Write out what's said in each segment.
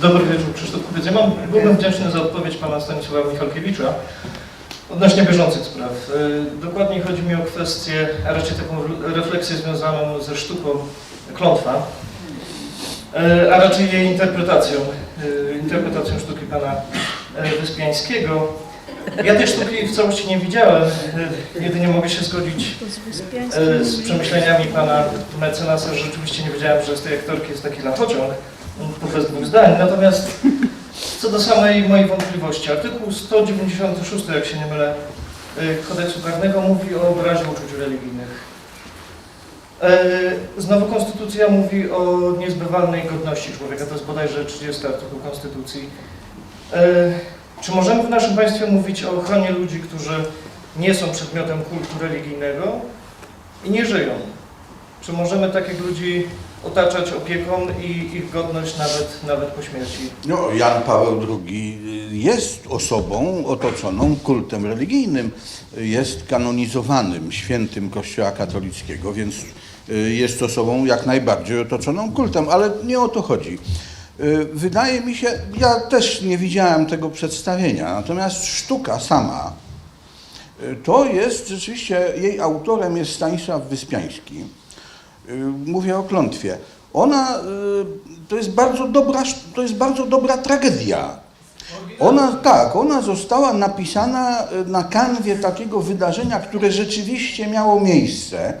Dobry wieczór, Krzysztof Kupiec. Ja mam, byłbym wdzięczny za odpowiedź pana Stanisława Michalkiewicza odnośnie bieżących spraw. E, Dokładniej chodzi mi o kwestię, a raczej taką refleksję związaną ze sztuką klątwa, e, a raczej jej interpretacją, e, interpretacją sztuki pana Wyspiańskiego. Ja tej sztuki w całości nie widziałem, jedynie mogę się zgodzić z przemyśleniami pana mecenasa, że rzeczywiście nie wiedziałem, że z tej aktorki jest taki lachociąg, to bez dwóch zdań. Natomiast co do samej mojej wątpliwości, artykuł 196, jak się nie mylę, e, kodeksu karnego mówi o obrazie uczuć religijnych. E, Znowu Konstytucja mówi o niezbywalnej godności człowieka, to jest bodajże 30 artykuł Konstytucji. E, Czy możemy w naszym państwie mówić o ochronie ludzi, którzy nie są przedmiotem kultu religijnego i nie żyją? Czy możemy takich ludzi otaczać opieką i ich godność nawet, nawet po śmierci? No, Jan Paweł II jest osobą otoczoną kultem religijnym, jest kanonizowanym świętym Kościoła katolickiego, więc y, jest osobą jak najbardziej otoczoną kultem, ale nie o to chodzi. Y, Wydaje mi się, ja też nie widziałem tego przedstawienia, natomiast sztuka sama, y, to jest rzeczywiście, jej autorem jest Stanisław Wyspiański. Y, Mówię o klątwie. Ona y, to jest bardzo dobra, to jest bardzo dobra tragedia. Ona tak, ona została napisana y, na kanwie takiego wydarzenia, które rzeczywiście miało miejsce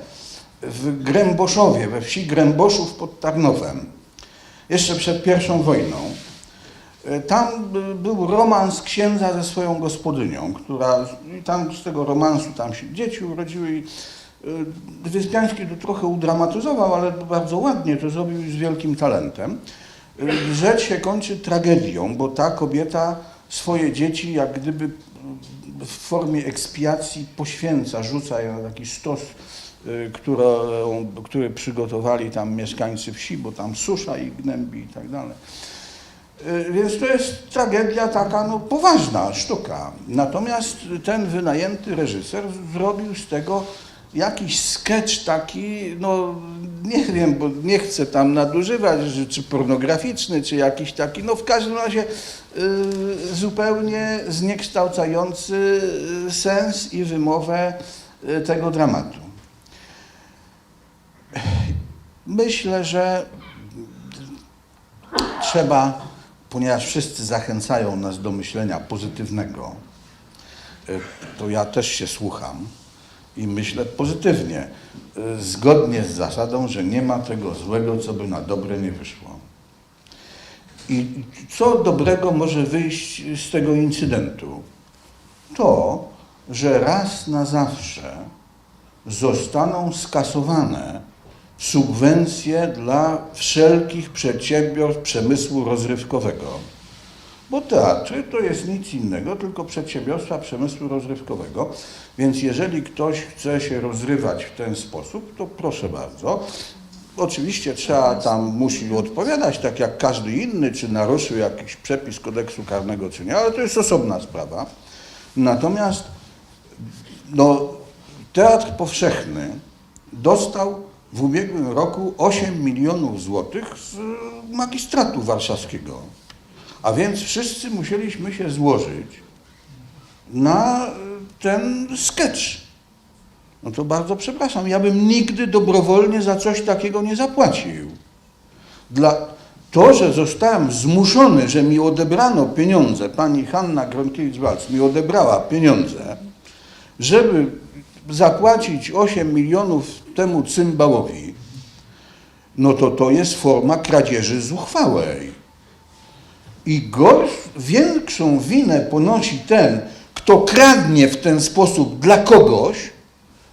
w Gręboszowie, we wsi Gręboszów pod Tarnowem, jeszcze przed pierwszą wojną. Tam był romans księdza ze swoją gospodynią, która i tam z tego romansu tam się dzieci urodziły i Wyspiański to trochę udramatyzował, ale bardzo ładnie to zrobił i z wielkim talentem. Y, Rzecz się kończy tragedią, bo ta kobieta swoje dzieci jak gdyby w formie ekspiacji poświęca, rzuca je na taki stos, y, który przygotowali tam mieszkańcy wsi, bo tam susza ich gnębi i tak dalej. Y, Więc to jest tragedia taka no, poważna sztuka. Natomiast ten wynajęty reżyser zrobił z tego jakiś sketch taki, no nie wiem, bo nie chcę tam nadużywać, czy pornograficzny, czy jakiś taki, no w każdym razie y, zupełnie zniekształcający y, sens i wymowę y, tego dramatu. Myślę, że trzeba, ponieważ wszyscy zachęcają nas do myślenia pozytywnego, y, to ja też się słucham i myślę pozytywnie, y, zgodnie z zasadą, że nie ma tego złego, co by na dobre nie wyszło. I co dobrego może wyjść z tego incydentu? To, że raz na zawsze zostaną skasowane subwencje dla wszelkich przedsiębiorstw przemysłu rozrywkowego. Bo teatry to jest nic innego, tylko przedsiębiorstwa przemysłu rozrywkowego. Więc jeżeli ktoś chce się rozrywać w ten sposób, to proszę bardzo. Oczywiście trzeba tam, musi odpowiadać tak jak każdy inny, czy naruszył jakiś przepis kodeksu karnego, czy nie, ale to jest osobna sprawa. Natomiast no, Teatr Powszechny dostał w ubiegłym roku 8 milionów złotych z magistratu warszawskiego. A więc wszyscy musieliśmy się złożyć na y, ten sketch. No to bardzo przepraszam, ja bym nigdy dobrowolnie za coś takiego nie zapłacił. Dla to, że zostałem zmuszony, że mi odebrano pieniądze, pani Hanna Gronkiewicz-Walc mi odebrała pieniądze, żeby zapłacić 8 milionów temu cymbałowi, no to to jest forma kradzieży zuchwałej. I gorsz, większą winę ponosi ten, kto kradnie w ten sposób dla kogoś,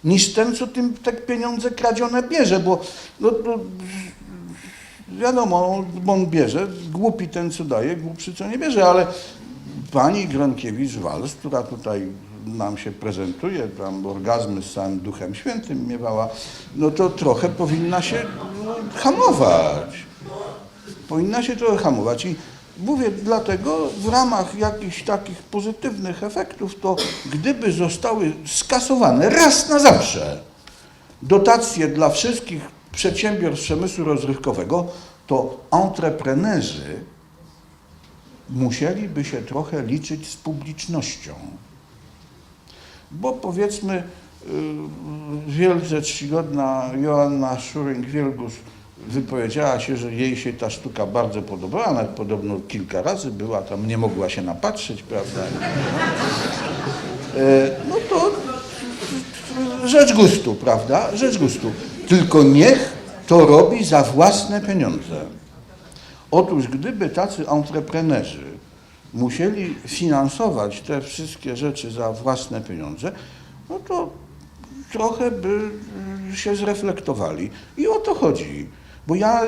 niż ten, co tym te pieniądze kradzione bierze, bo no, no, wiadomo, on bierze, głupi ten, co daje, głupszy, co nie bierze, ale pani Gronkiewicz-Walc, która tutaj nam się prezentuje, tam orgazmy z całym Duchem Świętym miewała, no to trochę powinna się hamować. Powinna się trochę hamować i mówię dlatego w ramach jakichś takich pozytywnych efektów, to gdyby zostały skasowane raz na zawsze dotacje dla wszystkich przedsiębiorstw przemysłu rozrywkowego, to entreprenerzy musieliby się trochę liczyć z publicznością. Bo powiedzmy, y, wielce czcigodna Joanna Szuring-Wielgus wypowiedziała się, że jej się ta sztuka bardzo podobała, nawet podobno kilka razy była tam, nie mogła się napatrzeć, prawda? E, No to rzecz gustu, prawda? Rzecz gustu. Tylko niech to robi za własne pieniądze. Otóż gdyby tacy entreprenerzy musieli finansować te wszystkie rzeczy za własne pieniądze, no to trochę by się zreflektowali. I o to chodzi. Bo ja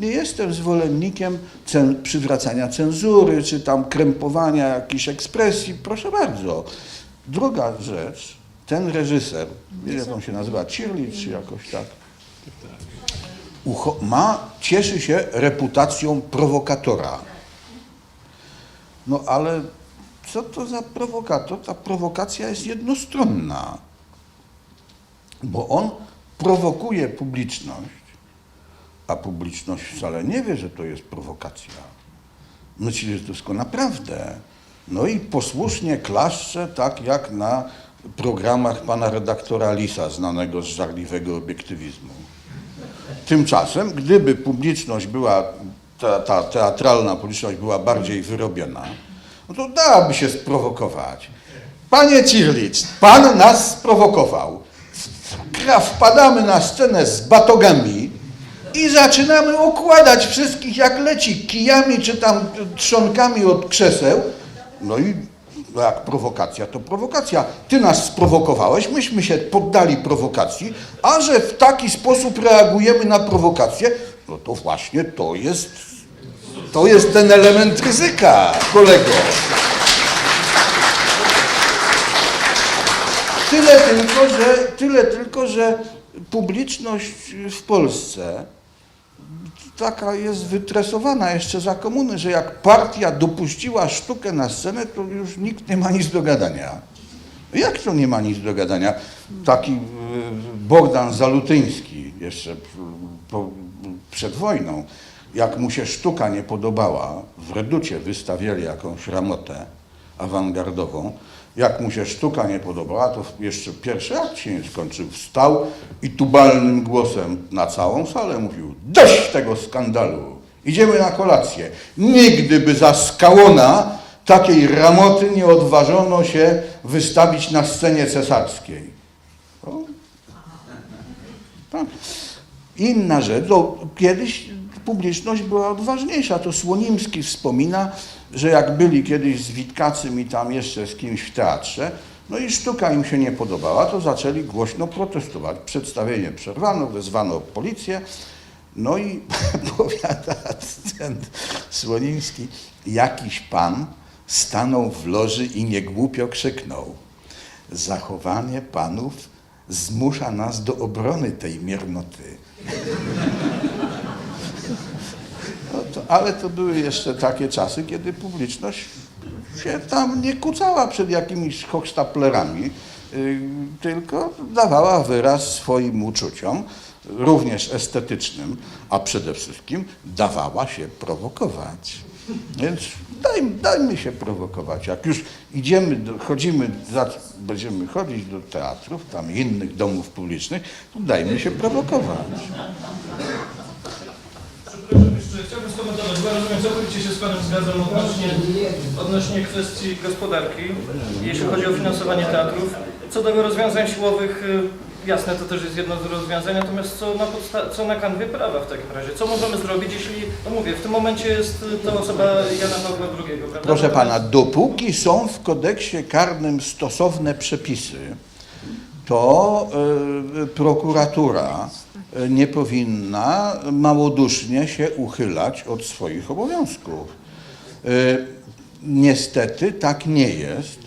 nie jestem zwolennikiem cen, przywracania cenzury, czy tam krępowania jakiejś ekspresji. Proszę bardzo. Druga rzecz, ten reżyser, nie wiem jak on się nazywa, Cirli, czy jakoś tak, ma, cieszy się reputacją prowokatora. No ale co to za prowokator? Ta prowokacja jest jednostronna, bo on prowokuje publiczność, a publiczność wcale nie wie, że to jest prowokacja. Myśli, że to wszystko naprawdę. No i posłusznie klaszcze, tak jak na programach pana redaktora Lisa, znanego z żarliwego obiektywizmu. Tymczasem, gdyby publiczność była, ta, ta teatralna publiczność była bardziej wyrobiona, no to dałaby się sprowokować. Panie Cirlicz, pan nas sprowokował. Wpadamy na scenę z batogami i zaczynamy okładać wszystkich jak leci, kijami czy tam trzonkami od krzeseł. No i no jak prowokacja, to prowokacja. Ty nas sprowokowałeś, myśmy się poddali prowokacji, a że w taki sposób reagujemy na prowokację, no to właśnie to jest, to jest ten element ryzyka, kolego. Tyle tylko, że, tyle tylko, że publiczność w Polsce taka jest wytresowana jeszcze za komuny, że jak partia dopuściła sztukę na scenę, to już nikt nie ma nic do gadania. Jak to nie ma nic do gadania? Taki y, Bogdan Zalutyński jeszcze przed wojną, jak mu się sztuka nie podobała, w Reducie wystawiali jakąś ramotę awangardową, jak mu się sztuka nie podobała, to jeszcze pierwszy akt się nie skończył. Wstał i tubalnym głosem na całą salę mówił dość tego skandalu, idziemy na kolację. Nigdy by za skałona takiej ramoty nie odważono się wystawić na scenie cesarskiej. Tak. Inna rzecz, no, kiedyś publiczność była odważniejsza. To Słonimski wspomina, że jak byli kiedyś z Witkacym i tam jeszcze z kimś w teatrze, no i sztuka im się nie podobała, to zaczęli głośno protestować. Przedstawienie przerwano, wezwano policję, no i powiada ten Słonimski, jakiś pan stanął w loży i niegłupio krzyknął. Zachowanie panów zmusza nas do obrony tej miernoty. Ale to były jeszcze takie czasy, kiedy publiczność się tam nie kucała przed jakimiś hochsztaplerami, yy, tylko dawała wyraz swoim uczuciom, również estetycznym, a przede wszystkim dawała się prowokować. Więc dajmy, dajmy się prowokować. Jak już idziemy, do, chodzimy, za, będziemy chodzić do teatrów, tam innych domów publicznych, to dajmy się prowokować. Chciałbym skomentować, bo rozumiem, całkowicie się z Panem zgadzam odnośnie, odnośnie kwestii gospodarki, jeśli chodzi o finansowanie teatrów. Co do rozwiązań siłowych, y, jasne, to też jest jedno z rozwiązań, natomiast co na, co na kanwie prawa w takim razie? Co możemy zrobić, jeśli, no mówię, w tym momencie jest to osoba Jana Pawła II, prawda? Proszę pana, dopóki są w kodeksie karnym stosowne przepisy, to y, prokuratura nie powinna małodusznie się uchylać od swoich obowiązków. Y, niestety tak nie jest,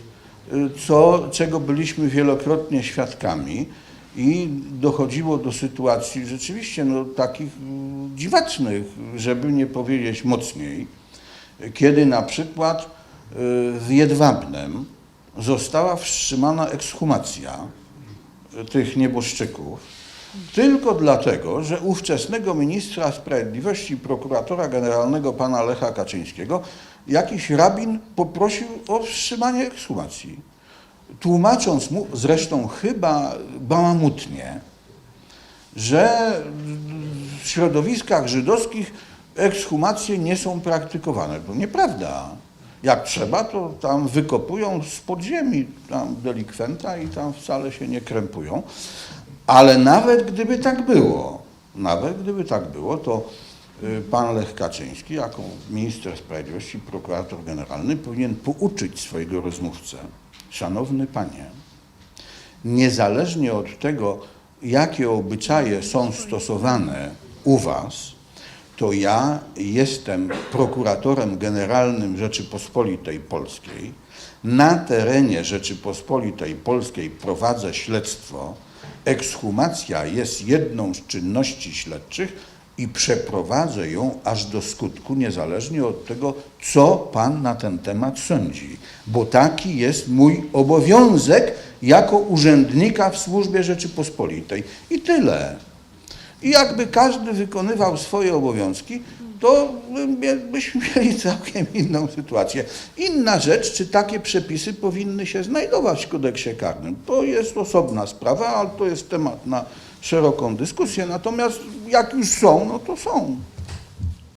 y, co, czego byliśmy wielokrotnie świadkami i dochodziło do sytuacji rzeczywiście no, takich dziwacznych, żeby nie powiedzieć mocniej kiedy na przykład y, w Jedwabnem została wstrzymana ekshumacja tych nieboszczyków, tylko dlatego, że ówczesnego ministra sprawiedliwości, prokuratora generalnego pana Lecha Kaczyńskiego, jakiś rabin poprosił o wstrzymanie ekshumacji. Tłumacząc mu, zresztą chyba bałamutnie, że w środowiskach żydowskich ekshumacje nie są praktykowane. To nieprawda. Jak trzeba, to tam wykopują z podziemi tam delikwenta i tam wcale się nie krępują. Ale nawet gdyby tak było, nawet gdyby tak było, to y, pan Lech Kaczyński, jako minister sprawiedliwości, prokurator generalny, powinien pouczyć swojego rozmówcę. Szanowny panie, niezależnie od tego, jakie obyczaje są stosowane u Was, to ja jestem prokuratorem generalnym Rzeczypospolitej Polskiej. Na terenie Rzeczypospolitej Polskiej prowadzę śledztwo. Ekshumacja jest jedną z czynności śledczych i przeprowadzę ją aż do skutku, niezależnie od tego, co Pan na ten temat sądzi. Bo taki jest mój obowiązek jako urzędnika w służbie Rzeczypospolitej. I tyle. I jakby każdy wykonywał swoje obowiązki, to by- byśmy mieli całkiem inną sytuację. Inna rzecz, czy takie przepisy powinny się znajdować w kodeksie karnym. To jest osobna sprawa, ale to jest temat na szeroką dyskusję. Natomiast jak już są, no to są.